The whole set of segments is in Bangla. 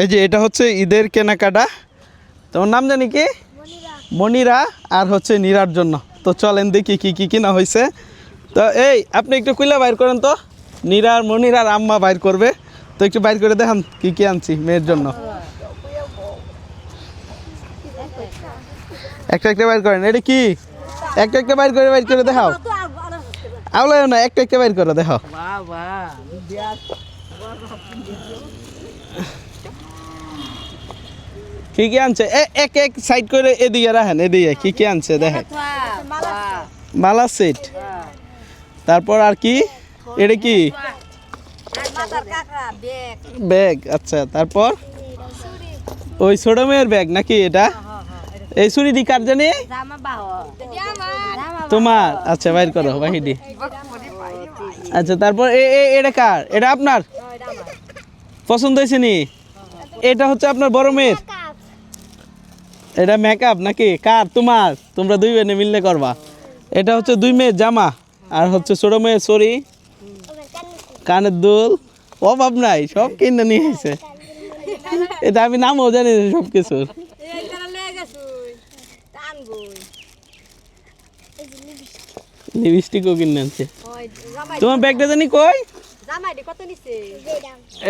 এই যে এটা হচ্ছে ঈদের কেনাকাটা। তোমার নাম জানি কি? মনিরা। আর হচ্ছে নীরার জন্য। তো চলেন দেখি কি কি কিনা হয়েছে তো এই, আপনি একটু কুইলা বাইর করেন তো। নীরা আর মনিরা আর আম্মা বাইর করবে। তো একটু বাইর করে দেখান কি কি আনছি মেয়ের জন্য। একটা একটা বাইর করেন। এটা কি? একটা একটা বাইর করে বাইর করে দেখাও। আওলায় না, একটা একটা বাইর করে দেখাও। কি কি আনছে? এ- এক এক সাইড করে এদিকে রাখেন, এদিকে। কি কি আনছে, দেখেন। মালা সেট তারপর আর কি? এটা কি? ব্যাগ আচ্ছা। তারপর? ওই ছোট মেয়ের ব্যাগ নাকি এটা? এই ছুরি দি কার জানি? তোমার। আচ্ছা বাইর করো বাহিদি আচ্ছা তারপর এটা কার? এটা আপনার? পছন্দ হয়েছে নি? এটা হচ্ছে আপনার বড় মেয়ের? এটা মেকআপ নাকি? কার? তোমার? তোমরা দুই বেনে মিললে করবা। এটা হচ্ছে দুই মেয়ের জামা, আর হচ্ছে ছোট মেয়ের সরি, কানের দুল। অভাব নাই, সব কিনে নিয়ে এসে এটা আমি নামও জানি সব কিছুর তোমার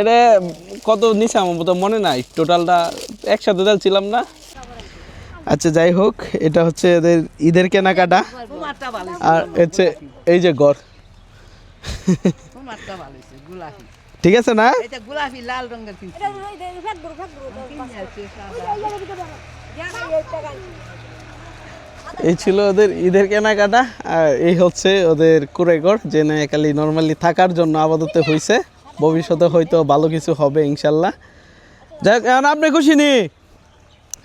এটা কত মনে নাই। টোটালটা একসাথে ছিলাম না। আচ্ছা যাই হোক এটা হচ্ছে এদের ঈদের কেনাকাটা। আর হচ্ছে এই যে গড়। ঠিক আছে না? এটা গোলাপি লাল রঙের কি এই ছিল ওদের ঈদের কেনাকাটা আর এই হচ্ছে ওদের কুড়েগড় যে নায়াকালি নর্মালি থাকার জন্য আপাতত হয়েছে ভবিষ্যতে হয়তো ভালো কিছু হবে ইনশাল্লাহ। যাই হোক, আপনি খুশি নি?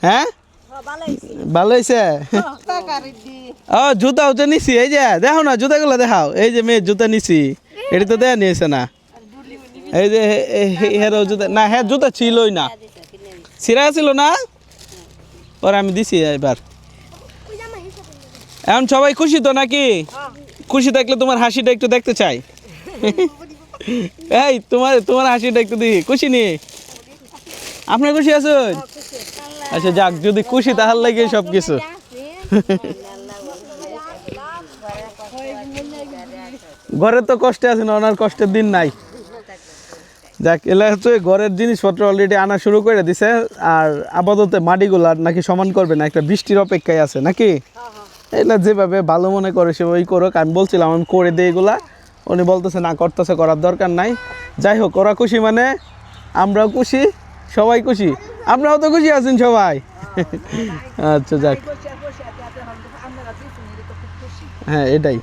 হ্যাঁ? ভালো হয়েছে ও জুতা নিছি এই যে দেখো না জুতাগুলো দেখাও। এই যে জুতা নিছি এটা তো দেয়া নিয়েছে না। এই যে হেরো জুতা না হ্যাঁ জুতা ছিলই না। ছিঁড়া ছিল না? ওর আমি দিছি এবার। এখন সবাই খুশি তো নাকি? খুশি থাকলে তোমার হাসিটা একটু দেখতে চাই। এই তোমার তোমার হাসিটা একটু দেখি। খুশি নি? আপনার খুশি আছেন? আচ্ছা যাক, যদি খুশি তাহার লাগে সব কিছু ঘরে তো কষ্টে আছে না, ওনার কষ্টের দিন নাই। যাক, এলা হচ্ছে ঘরের জিনিসপত্র অলরেডি আনা শুরু করে দিছে, আর আপাতত মাটিগুলা নাকি সমান করবে না, একটা বৃষ্টির অপেক্ষায় আছে, নাকি? এগুলা যেভাবে ভালো মনে করে সে ওই করুক, আমি বলছিলাম, আমি করে দিই এগুলা। উনি বলতেছে, না, করতেছে, করার দরকার নাই। যাই হোক, ওরা খুশি মানে আমরাও খুশি, সবাই খুশি। আপনারাও তো খুশি আছেন সবাই। আচ্ছা যাক। হ্যাঁ এটাই।